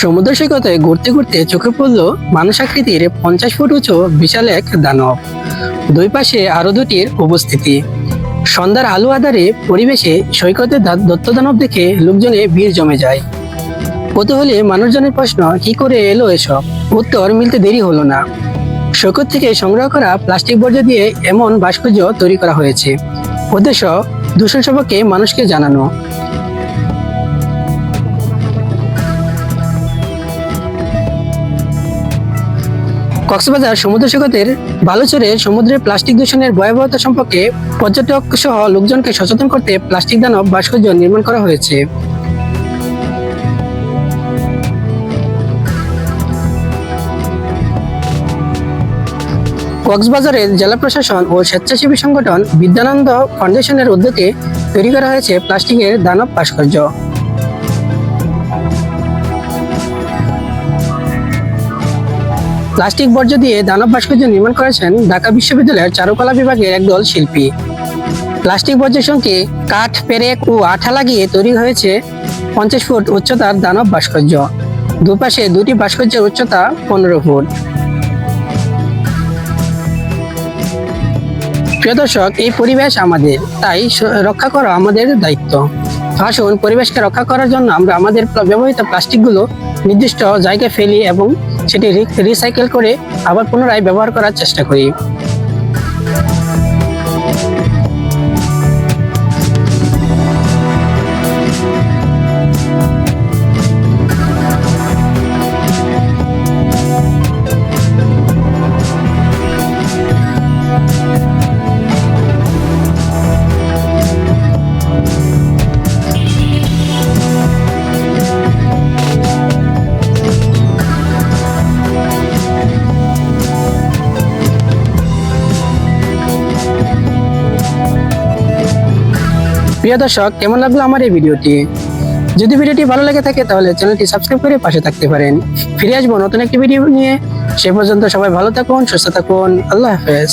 সমুদ্র সৈকতে ঘুরতে ঘুরতে চোখে পড়ল মানুষ আকৃতির পঞ্চাশ ফুট উঁচু বিশাল এক দানব। দুই পাশে আরও দুটির উপস্থিতি। সন্ধ্যার আলো আধারে পরিবেশে সৈকতের দত্ত দানব দেখে লোকজনে ভিড় জমে যায়। কৌতূহলে মানুষজনের প্রশ্ন, কি করে এলো এসব? উত্তর, মিলতে দেরি হলো না। সৈকত থেকে সংগ্রহ করা প্লাস্টিক বর্জ্য দিয়ে এমন ভাস্কর্য তৈরি করা হয়েছে। উদ্দেশ্য, দূষণ সম্পর্কে মানুষকে জানানো। কক্সবাজার সমুদ্র সৈকতের বালুচরে সমুদ্রের প্লাস্টিক দূষণের ভয়াবহতা সম্পর্কে পর্যটক সহ লোকজনকে সচেতন করতে প্লাস্টিক দানব ভাস্কর্য নির্মাণ করা হয়েছে। কক্সবাজারের জেলা প্রশাসন ও স্বেচ্ছাসেবী সংগঠন বিদ্যানন্দ ফাউন্ডেশনের উদ্যোগে তৈরি করা হয়েছে প্লাস্টিকের দানব ভাস্কর্য। প্লাস্টিক বর্জ্য দিয়ে দানব ভাস্কর্য নির্মাণ করেছেন ঢাকা বিশ্ববিদ্যালয়ের চারুকলা বিভাগের একদল শিল্পী। প্লাস্টিক বর্জ্যের সঙ্গে কাঠ, পেরেক ও আঠা লাগিয়ে তৈরি হয়েছে পঞ্চাশ ফুট উচ্চতার দানব ভাস্কর্য। দুপাশে দুটি ভাস্কর্যের উচ্চতা পনেরো ফুট। প্রিয় দর্শক, এই পরিবেশ আমাদের, তাই রক্ষা করা আমাদের দায়িত্ব। আসুন পরিবেশকে রক্ষা করার জন্য আমরা আমাদের ব্যবহৃত প্লাস্টিকগুলো নির্দিষ্ট জায়গায় ফেলি এবং সেটি রিসাইকেল করে আবার পুনরায় ব্যবহার করার চেষ্টা করি। প্রিয় দর্শক, কেমন লাগল আমার এই ভিডিওটি? যদি ভিডিওটি ভালো লেগে থাকে, তাহলে চ্যানেলটি সাবস্ক্রাইব করে পাশে থাকতে পারেন। ফিরে আসব নতুন একটি ভিডিও নিয়ে। সে পর্যন্ত সবাই ভালো থাকুন, সুস্থ থাকুন। আল্লাহ হাফেজ।